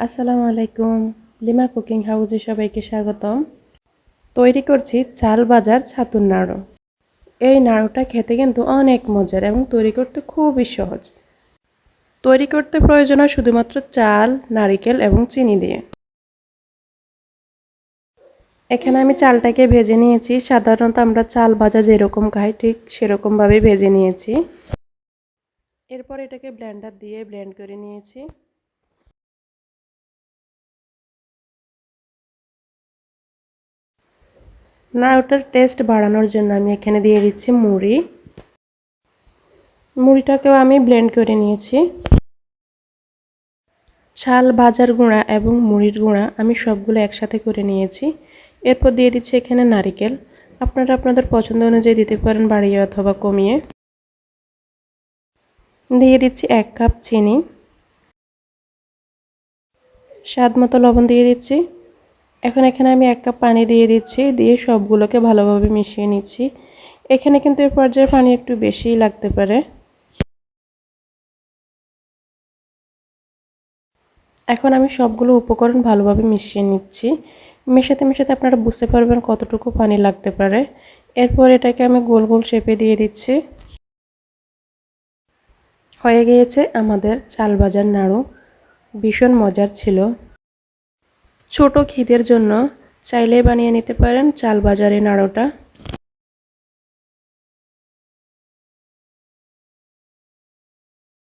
আসসালামু আলাইকুম। Lima cooking হাউসে সবাইকে স্বাগতম। তৈরি করছি চাল বাজার ছাতুর নাড়ু। এই নাড়ুটা খেতে কিন্তু অনেক মজার এবং তৈরি করতে খুবই সহজ। তৈরি করতে প্রয়োজন হয় শুধুমাত্র চাল, নারিকেল এবং চিনি দিয়ে। এখানে আমি চালটাকে ভেজে নিয়েছি। সাধারণত আমরা চাল ভাজা যেরকম খাই, ঠিক সেরকমভাবে ভেজে নিয়েছি। এরপর এটাকে ব্লেন্ডার দিয়ে ব্লেন্ড করে নিয়েছি। নাড়ুটার টেস্ট বাড়ানোর জন্য আমি এখানে দিয়ে দিচ্ছি মুড়ি। মুড়িটাকেও আমি ব্লেন্ড করে নিয়েছি। শাল ভাজার গুঁড়া এবং মুড়ির গুঁড়া আমি সবগুলো একসাথে করে নিয়েছি। এরপর দিয়ে দিচ্ছি এখানে নারিকেল। আপনারা আপনাদের পছন্দ অনুযায়ী দিতে পারেন, বাড়িয়ে অথবা কমিয়ে। দিয়ে দিচ্ছি এক কাপ চিনি। স্বাদ মতো লবণ দিয়ে দিচ্ছি। এখন এখানে আমি এক কাপ পানি দিয়ে দিচ্ছি, দিয়ে সবগুলোকে ভালোভাবে মিশিয়ে নিচ্ছি। এখানে কিন্তু এ পর্যায়ে পানি একটু বেশিই লাগতে পারে। এখন আমি সবগুলো উপকরণ ভালোভাবে মিশিয়ে নিচ্ছি। মেশাতে মেশাতে আপনারা বুঝতে পারবেন কতটুকু পানি লাগতে পারে। এরপর এটাকে আমি গোল গোল শেপে দিয়ে দিচ্ছি। হয়ে গিয়েছে আমাদের চাল বাজার নাড়ু। ভীষণ মজার ছিল। ছোট খিদের জন্য চাইলে বানিয়ে নিতে পারেন চাল বাজারে নাড়ুটা।